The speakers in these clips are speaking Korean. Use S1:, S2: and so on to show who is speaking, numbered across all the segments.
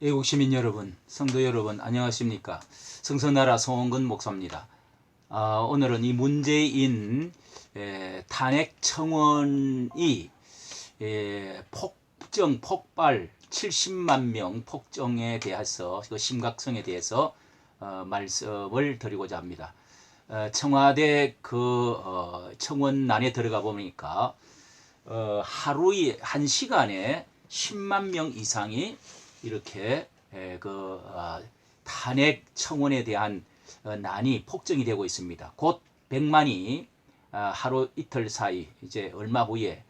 S1: 애국 시민 여러분, 성도 여러분, 안녕하십니까? 성서나라 송원근 목사입니다. 아, 오늘은 이 문재인 에, 탄핵 청원이 에, 폭정 폭발 70만 명 폭정에 대해서 그 심각성에 대해서 어, 말씀을 드리고자 합니다. 어, 청와대 그 어, 청원란에 들어가 보니까 어, 하루에 한 시간에 10만 명 이상이 이렇게 에, 그 어, 탄핵 청원에 대한 어, 난이 폭정이 되고 있습니다. 곧 100만이 아, 하루 이틀 사이 이제 얼마 후에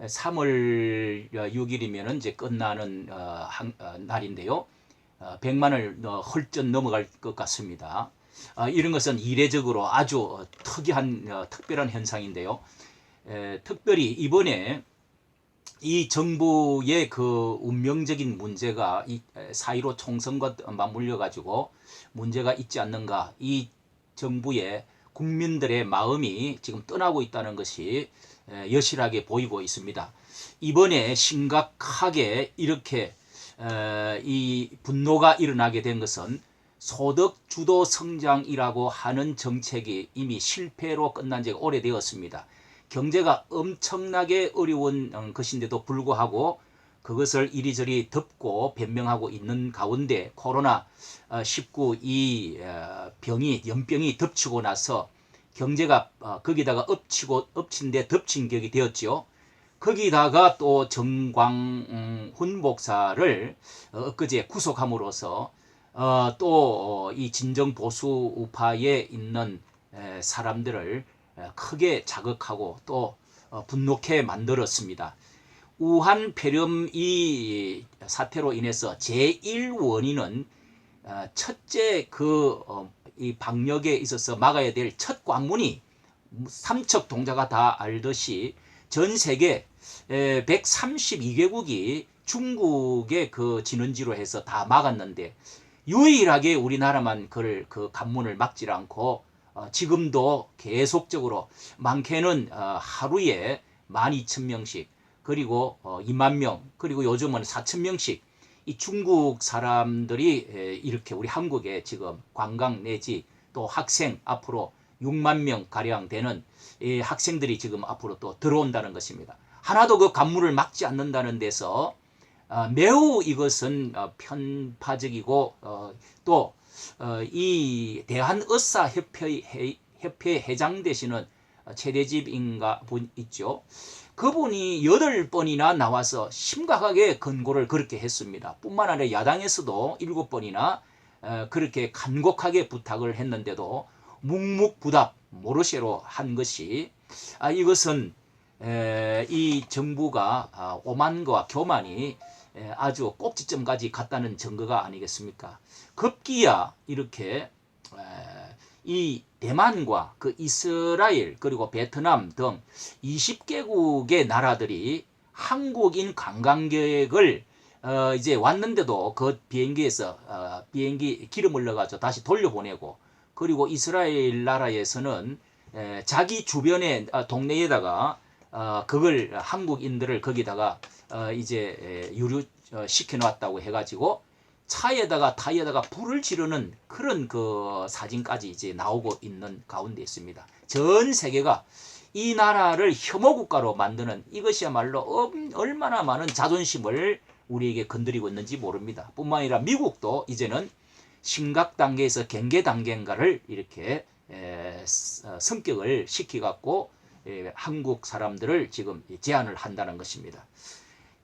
S1: 3월 6일이면 이제 끝나는 어, 한- 어, 날인데요. 어, 100만을 어, 헐쩍 넘어갈 것 같습니다. 아, 이런 것은 이례적으로 아주 어, 특이한 어, 특별한 현상인데요. 에, 특별히 이번에 이 정부의 그 운명적인 문제가 이4.15 총선과 맞물려 가지고 문제가 있지 않는가 이 정부의 국민들의 마음이 지금 떠나고 있다는 것이 에, 여실하게 보이고 있습니다. 이번에 심각하게 이렇게 에, 이 분노가 일어나게 된 것은 소득 주도 성장이라고 하는 정책이 이미 실패로 끝난 지가 오래되었습니다. 경제가 엄청나게 어려운 어, 것인데도 불구하고 그것을 이리저리 덮고 변명하고 있는 가운데 코로나 19이 어, 병이 연병이 덮치고 나서 경제가 어, 거기다가 엎치고 엎친 데 덮친 격이 되었지요. 거기다가 또 정광훈 목사를 어, 엊그제 구속함으로써 어, 또이 진정 보수 우파에 있는 에, 사람들을 에, 크게 자극하고 또 어, 분노케 만들었습니다. 우한 폐렴 이 사태로 인해서 제1 원인은 어, 첫째 그 이 방역에 있어서 막아야 될 첫 관문이 삼척 동자가 다 알듯이 전 세계 132개국이 중국의 그 진원지로 해서 다 막았는데 유일하게 우리나라만 그를 그 관문을 막질 않고 어, 지금도 계속적으로 많게는 어, 하루에 12,000명씩 그리고 어, 2만 명 그리고 요즘은 4,000명씩 이 중국 사람들이 에, 이렇게 우리 한국에 지금 관광 내지 또 학생 앞으로 6만 명 가량 되는 이 학생들이 지금 앞으로 또 들어온다는 것입니다. 하나도 그 관문을 막지 않는다는 데서 어, 매우 이것은 어, 편파적이고 어, 또이 대한의사협회 회장 되시는 최대집인가 분 있죠. 그분이 여덟 번이나 나와서 심각하게 권고를 그렇게 했습니다. 뿐만 아니라 야당에서도 일곱 번이나 어, 그렇게 간곡하게 부탁을 했는데도 묵묵부답 모르쇠로 한 것이 아, 이것은 에, 이 정부가 아, 오만과 교만이 에, 아주 꼭지점까지 갔다는 증거가 아니겠습니까? 급기야 이렇게 에, 이 대만과 그 이스라엘 그리고 베트남 등 20개국의 나라들이 한국인 관광객을 어 이제 왔는데도 그 비행기에서 어 비행기 기름 을 넣어가지고 다시 돌려보내고 그리고 이스라엘 나라에서는 에 자기 주변의 아, 동네에다가 어 그걸 한국인들을 거기다가 어 이제 에 유류 어, 시켜 놨다고 해가지고 차에다가 타이에다가 불을 지르는 그런 그 사진까지 이제 나오고 있는 가운데 있습니다. 전 세계가 이 나라를 혐오 국가로 만드는 이것이야말로 엄- 얼마나 많은 자존심을 우리에게 건드리고 있는지 모릅니다. 뿐만 아니라 미국도 이제는 심각 단계에서 경계 단계인가를 이렇게 에, 스- 어, 성격을 시키갖고 에, 한국 사람들을 지금 제한을 한다는 것입니다.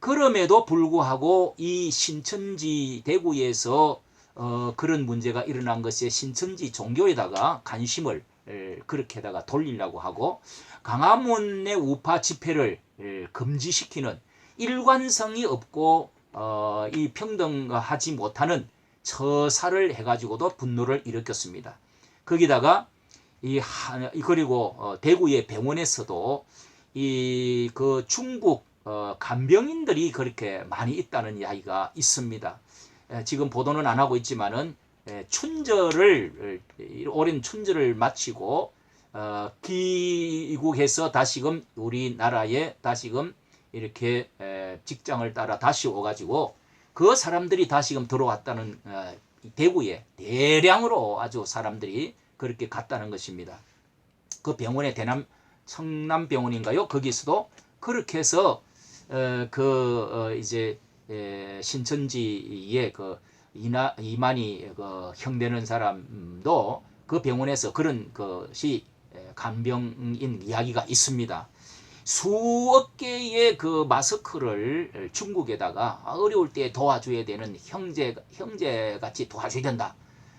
S1: 그럼에도 불구하고 이 신천지 대구에서 어, 그런 문제가 일어난 것에 신천지 종교에다가 관심을 에, 그렇게다가 돌리려고 하고 강화문의 우파 집회를 에, 금지시키는 일관성이 없고 어, 이 평등하지 못하는 처사를 해가지고도 분노를 일으켰습니다. 거기다가 이 그리고 어, 대구의 병원에서도 이 그 중국 어, 간병인들이 그렇게 많이 있다는 이야기가 있습니다. 에, 지금 보도는 안 하고 있지만은 에, 춘절을 에, 오랜 춘절을 마치고 어, 귀국해서 다시금 우리나라에 다시금 이렇게 에, 직장을 따라 다시 오가지고 그 사람들이 다시금 들어왔다는 대구에 대량으로 아주 사람들이 그렇게 갔다는 것입니다. 그 병원에 대남 청남병원인가요? 거기서도 그렇게 해서 어, 그 어, 이제 에, 신천지의 그 이나 이만희 그 형되는 사람도 그 병원에서 그런 것이 에, 간병인 이야기가 있습니다. 수억 개의 그 마스크를 중국에다가 어려울 때 도와줘야 되는 형제 형제 같이 도와줘야 된다.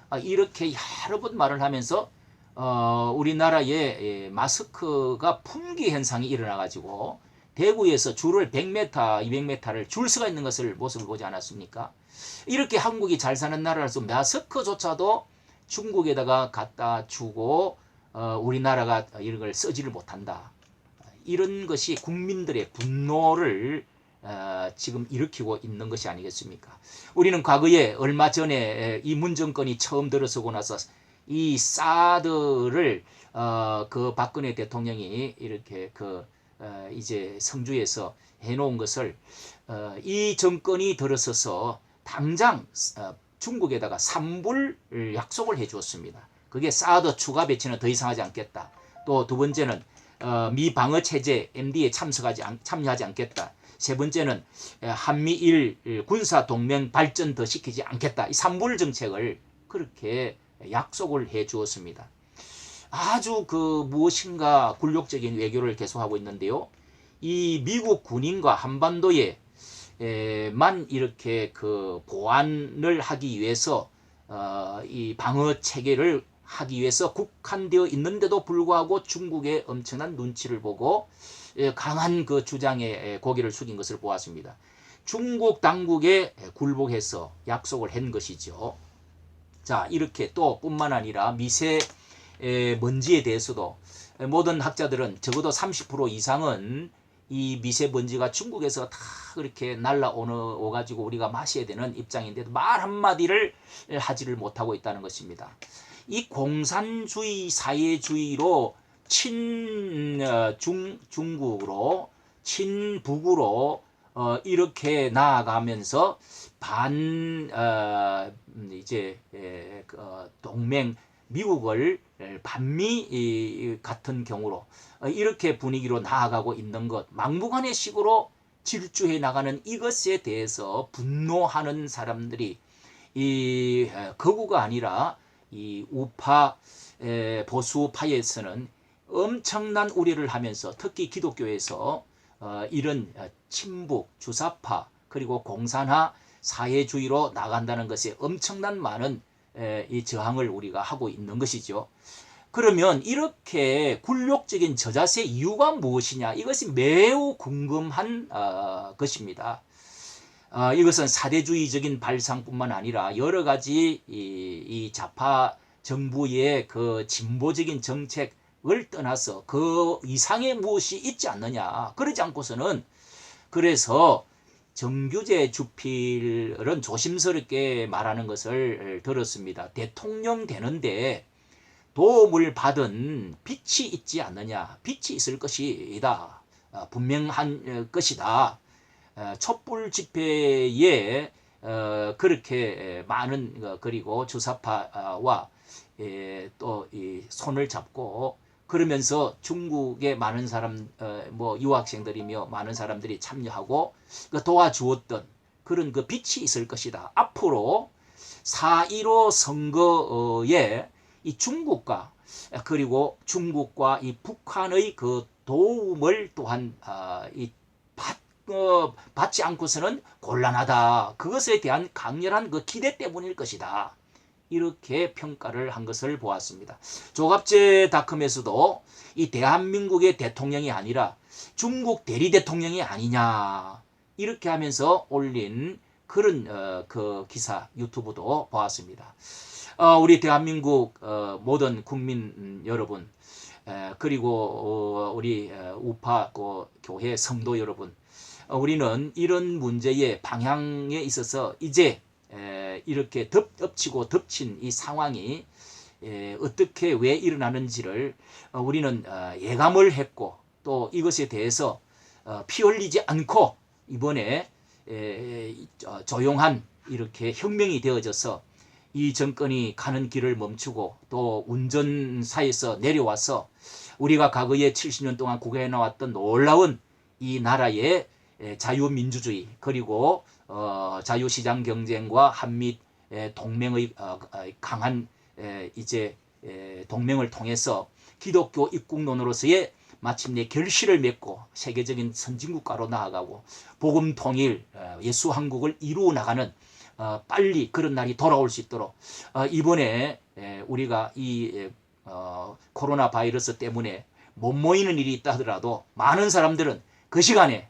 S1: 아, 이렇게 여러 번 말을 하면서 어, 우리나라에 예, 마스크가 품귀 현상이 일어나 가지고 대구에서 줄을 100m, 200m를 줄 서가 있는 것을 모습을 보지 않았습니까? 이렇게 한국이 잘 사는 나라라서 마스크조차도 중국에다가 갖다 주고 어, 우리나라가 이런 걸 쓰지를 못한다. 이런 것이 국민들의 분노를 어, 지금 일으키고 있는 것이 아니겠습니까? 우리는 과거에 얼마 전에 이 문정권이 처음 들어서고 나서 이 사드를 어, 그 박근혜 대통령이 이렇게 그 어, 이제 성주에서 해놓은 것을 어, 이 정권이 들어서서 당장 어, 중국에다가 산불 약속을 해주었습니다. 그게 사드 추가 배치는 더 이상 하지 않겠다. 또 두 번째는 어, 미 방어 체제 MD에 참석하지 않, 참여하지 않겠다. 세 번째는 에, 한미일 군사 동맹 발전 더 시키지 않겠다. 이 삼불 정책을 그렇게 약속을 해 주었습니다. 아주 그 무엇인가 굴욕적인 외교를 계속하고 있는데요. 이 미국 군인과 한반도에 만 이렇게 그 보안을 하기 위해서 어, 이 방어 체계를 하기 위해서 국한되어 있는데도 불구하고 중국의 엄청난 눈치를 보고 예, 강한 그 주장에 고개를 숙인 것을 보았습니다. 중국 당국에 굴복해서 약속을 한 것이죠. 자, 이렇게 또 뿐만 아니라 미세 먼지에 대해서도 모든 학자들은 적어도 30% 이상은 이 미세먼지가 중국에서 다 그렇게 날라오는 가지고 우리가 마셔야 되는 입장인데도 말 한마디를 하지를 못하고 있다는 것입니다. 이 공산주의 사회주의로 친 어, 중, 중국으로 친북으로 어, 이렇게 나아가면서 반 어, 이제 에, 어, 동맹 미국을 반미 같은 경우로 어, 이렇게 분위기로 나아가고 있는 것 막무가내 식으로 질주해 나가는 이것에 대해서 분노하는 사람들이 이 거구가 아니라 이 우파 보수파에서는 엄청난 우려를 하면서 특히 기독교에서 어, 이런 친북 주사파 그리고 공산화 사회주의로 나간다는 것에 엄청난 많은 이 저항을 우리가 하고 있는 것이죠. 그러면 이렇게 굴욕적인 저자세 이유가 무엇이냐? 이것이 매우 궁금한 어, 것입니다. 어, 이것은 사대주의적인 발상뿐만 아니라 여러 가지 이, 이 좌파 정부의 그 진보적인 정책을 떠나서 그 이상의 무엇이 있지 않느냐. 그러지 않고서는 그래서 정규제 주필은 조심스럽게 말하는 것을 들었습니다. 대통령 되는데 도움을 받은 빛이 있지 않느냐. 빛이 있을 것이다. 어, 분명한 어, 것이다. 어, 촛불 집회에 그렇게 많은 그리고 주사파와 또 손을 잡고 그러면서 중국의 많은 사람 뭐 유학생들이며 많은 사람들이 참여하고 그 도와주었던 그런 그 빛이 있을 것이다. 앞으로 4.15 선거에 이 중국과 그리고 중국과 이 북한의 그 도움을 또한 아, 이 받, 어, 받지 않고서는 곤란하다. 그것에 대한 강렬한 그 기대 때문일 것이다. 이렇게 평가를 한 것을 보았습니다. 조갑제닷컴에서도 이 대한민국의 대통령이 아니라 중국 대리 대통령이 아니냐 이렇게 하면서 올린 그런 어, 그 기사 유튜브도 보았습니다. 어, 우리 대한민국 어, 모든 국민 음, 여러분 에, 그리고 어, 우리 우파 그 교회 성도 여러분 어, 우리는 이런 문제의 방향에 있어서 이제 에, 이렇게 덮, 덮치고 덮친 이 상황이 에, 어떻게 왜 일어나는지를 어, 우리는 어, 예감을 했고 또 이것에 대해서 어, 피 흘리지 않고 이번에 조용한 이렇게 혁명이 되어져서 이 정권이 가는 길을 멈추고 또 운전사에서 내려와서 우리가 과거에 70년 동안 구가해 나왔던 놀라운 이 나라의 에, 자유민주주의 그리고 어, 자유시장 경쟁과 한미 에, 동맹의 어, 어, 강한 에, 이제 에, 동맹을 통해서 기독교 입국론으로서의 마침내 결실을 맺고 세계적인 선진국가로 나아가고 복음 통일 어, 예수 한국을 이루어 나가는 어, 빨리 그런 날이 돌아올 수 있도록 어, 이번에 에, 우리가 이 코로나 바이러스 때문에 못 모이는 일이 있다 하더라도 많은 사람들은 그 시간에 에,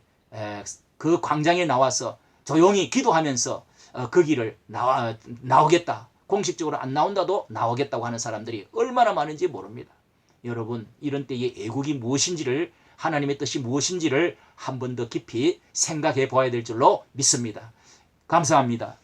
S1: 그 광장에 나와서 조용히 기도하면서 어, 그 길을 나와 나오겠다 공식적으로 안 나온다도 나오겠다고 하는 사람들이 얼마나 많은지 모릅니다. 여러분 이런 때의 애국이 무엇인지를 하나님의 뜻이 무엇인지를 한 번 더 깊이 생각해 보아야 될 줄로 믿습니다. 감사합니다.